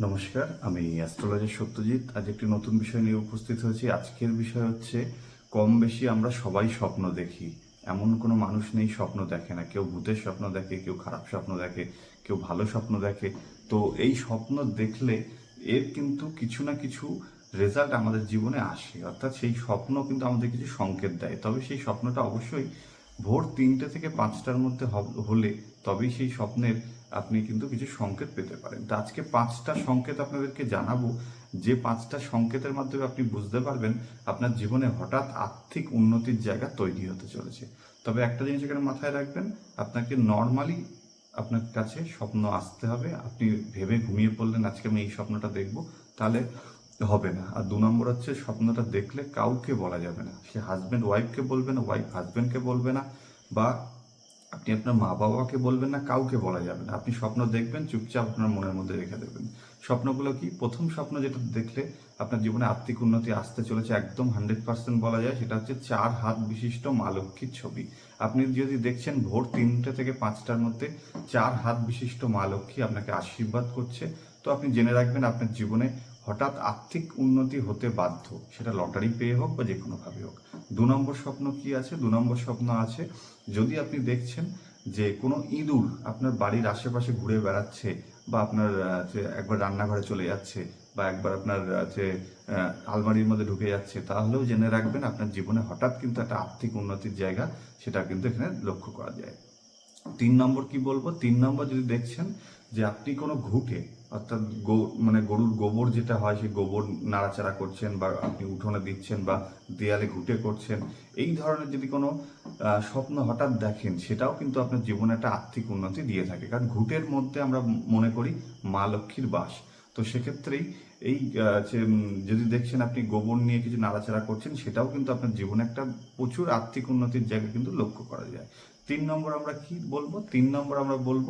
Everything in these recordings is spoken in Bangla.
নমস্কার, আমি অ্যাস্ট্রোলজার সত্যজিৎ। আজ একটি নতুন বিষয় নিয়ে উপস্থিত হয়েছি। আজকের বিষয় হচ্ছে, কম বেশি আমরা সবাই স্বপ্ন দেখি। এমন কোনো মানুষ নেই স্বপ্ন দেখে না। কেউ ভূতের স্বপ্ন দেখে, কেউ খারাপ স্বপ্ন দেখে, কেউ ভালো স্বপ্ন দেখে। তো এই স্বপ্ন দেখলে এর কিন্তু কিছু না কিছু রেজাল্ট আমাদের জীবনে আসে। অর্থাৎ সেই স্বপ্ন কিন্তু আমাদের কিছু সংকেত দেয়। তবে সেই স্বপ্নটা অবশ্যই ভোর তিনটে থেকে পাঁচটার মধ্যে হলে তবেই সেই স্বপ্নের আপনি কিন্তু কিছু সংকেত পেতে পারেন। তো আজকে পাঁচটা সংকেত আপনাদেরকে জানাব। যে পাঁচটা সংকেতের মাধ্যমে আপনি বুঝতে পারবেন আপনার জীবনে হঠাৎ আর্থিক উন্নতির জায়গা তৈরি হতে চলেছে। তবে একটা জিনিস এখানে মাথায় রাখবেন, আপনাকে নর্মালি আপনার কাছে স্বপ্ন আসতে হবে। আপনি ভেবে ঘুমিয়ে পড়লেন, আজকে আমি এই স্বপ্নটা দেখব, তাহলে হবে না। আর দু নম্বর হচ্ছে স্বপ্নটা দেখলে কাউকে বলা যাবে না। সে হাজব্যান্ড ওয়াইফকে বলবে না ওয়াইফ হাজব্যান্ডকে বলবে না, বা আপনি আপনার মা বাবাকে বলবেন না, কাউকে বলা যাবে না। আপনি স্বপ্ন দেখবেন, চুপচাপ আপনার মনের মধ্যে রেখে দেবেন। স্বপ্নগুলো কি? প্রথম স্বপ্ন যেটা দেখলে আপনার জীবনে আর্থিক উন্নতি আসতে চলেছে, একদম হান্ড্রেড পার্সেন্ট বলা যায়, সেটা হচ্ছে চার হাত বিশিষ্ট মা লক্ষ্মীর ছবি। আপনি যদি দেখছেন ভোর তিনটে থেকে পাঁচটার মধ্যে চার হাত বিশিষ্ট মা লক্ষ্মী আপনাকে আশীর্বাদ করছে, তো আপনি জেনে রাখবেন আপনার জীবনে হঠাৎ আর্থিক উন্নতি হতে বাধ্য, সেটা লটারি পেয়ে হোক বা যে কোনোভাবে হোক। দু নম্বর স্বপ্ন কি আছে? দু নম্বর স্বপ্ন আছে, যদি আপনি দেখছেন যে কোনো ইঁদুর আপনার বাড়ির আশেপাশে ঘুরে বেড়াচ্ছে বা আপনার একবার রান্নাঘরে চলে যাচ্ছে বা একবার আপনার যে আলমারির মধ্যে ঢুকে যাচ্ছে, তাহলেও জেনে রাখবেন আপনার জীবনে হঠাৎ কিন্তু একটা আর্থিক উন্নতির জায়গা, সেটা কিন্তু এখানে লক্ষ্য করা যায়। তিন নম্বর কি বলব? তিন নম্বর যদি দেখছেন যে আপনি কোনো ঘুটে, অর্থাৎ গো মানে গরুর গোবর যেটা হয়, সেই গোবর নাড়াচাড়া করছেন বা আপনি উঠোনে দিচ্ছেন বা দেয়ালে ঘুটে করছেন, এই ধরনের যদি কোনো স্বপ্ন হঠাৎ দেখেন, সেটাও কিন্তু আপনার জীবনে একটা আর্থিক উন্নতি দিয়ে থাকে। কারণ ঘুটের মধ্যে আমরা মনে করি মা লক্ষ্মীর বাস। তো সেক্ষেত্রেই এই যদি দেখছেন আপনি গোবর নিয়ে কিছু নাড়াচাড়া করছেন, সেটাও কিন্তু আপনার জীবনে একটা প্রচুর আর্থিক উন্নতির জায়গা কিন্তু লক্ষ্য করা যায়। তিন নম্বর আমরা কি বলব? তিন নম্বর আমরা বলব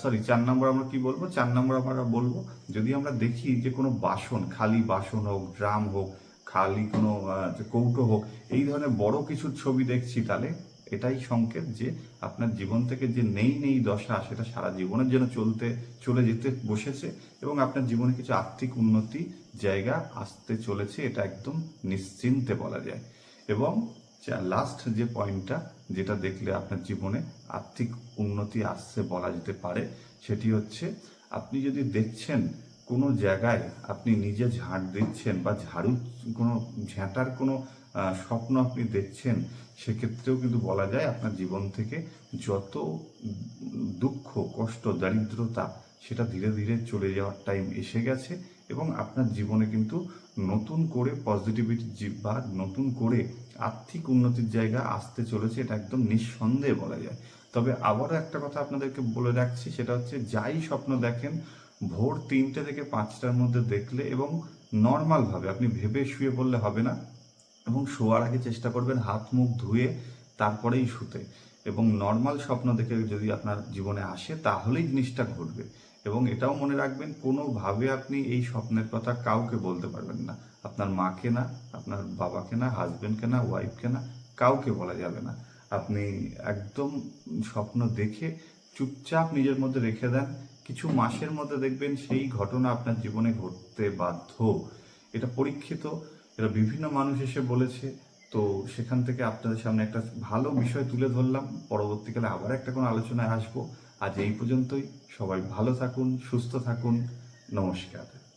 সরি চার নম্বর আমরা কি বলব? চার নম্বর আমরা বলব, যদি আমরা দেখি যে কোনো বাসন, খালি বাসন হোক, ড্রাম হোক, খালি কোনো কৌটো হোক, এই ধরনের বড় কিছু ছবি দেখছি তাহলে এটাই সংকেত যে আপনার জীবন থেকে যে নেই নেই দশা, সেটা সারা জীবনের জন্য চলতে, চলে যেতে বসেছে এবং আপনার জীবনে কিছু আর্থিক উন্নতি জায়গা আসতে চলেছে, এটা একদম নিশ্চিন্তে বলা যায়। এবং লাস্ট যে পয়েন্টটা যেটা দেখলে আপনার জীবনে আর্থিক উন্নতি আসছে বলা যেতে পারে, সেটি হচ্ছে আপনি যদি দেখছেন কোনো জায়গায় আপনি নিজে ঝাড় দিচ্ছেন বা ঝাড়ু, কোনো ঝাঁটার কোনো স্বপ্ন আপনি দেখছেন, সেক্ষেত্রেও কিন্তু বলা যায় আপনার জীবন থেকে যত দুঃখ, কষ্ট, দারিদ্রতা, সেটা ধীরে ধীরে চলে যাওয়ার টাইম এসে গেছে এবং আপনার জীবনে কিন্তু নতুন করে পজিটিভিটি বা নতুন করে আর্থিক উন্নতির জায়গা আসতে চলেছে, এটা একদম নিঃসন্দেহে বলা যায়। তবে আবারও একটা কথা আপনাদেরকে বলে রাখছি, সেটা হচ্ছে যাই স্বপ্ন দেখেন, ভোর তিনটে থেকে পাঁচটার মধ্যে দেখলে এবং নর্মালভাবে আপনি ভেবে শুয়ে পড়লে হবে না। এবং শোয়ার আগে চেষ্টা করবেন হাত মুখ ধুয়ে তারপরেই শুতে। এবং নর্মাল স্বপ্ন দেখে যদি আপনার জীবনে আসে, তাহলেই জিনিসটা ঘটবে। এবং এটাও মনে রাখবেন, কোনোভাবে আপনি এই স্বপ্নের কথা কাউকে বলতে পারবেন না। আপনার মাকে না, আপনার বাবাকে না হাজবেন্ডকে না ওয়াইফকে না, কাউকে বলা যাবে না। আপনি একদম স্বপ্ন দেখে চুপচাপ নিজের মধ্যে রেখে দেন। কিছু মাসের মধ্যে দেখবেন সেই ঘটনা আপনার জীবনে ঘটতে বাধ্য। এটা পরীক্ষিত, এটা বিভিন্ন মানুষ এসে বলেছে। তো সেখান থেকে আপনাদের সামনে একটা ভালো বিষয় তুলে ধরলাম। পরবর্তীকালে আবার একটা কোনো আলোচনায় আসব। আজ এই পর্যন্তই। সবাই ভালো থাকুন, সুস্থ থাকুন। নমস্কার।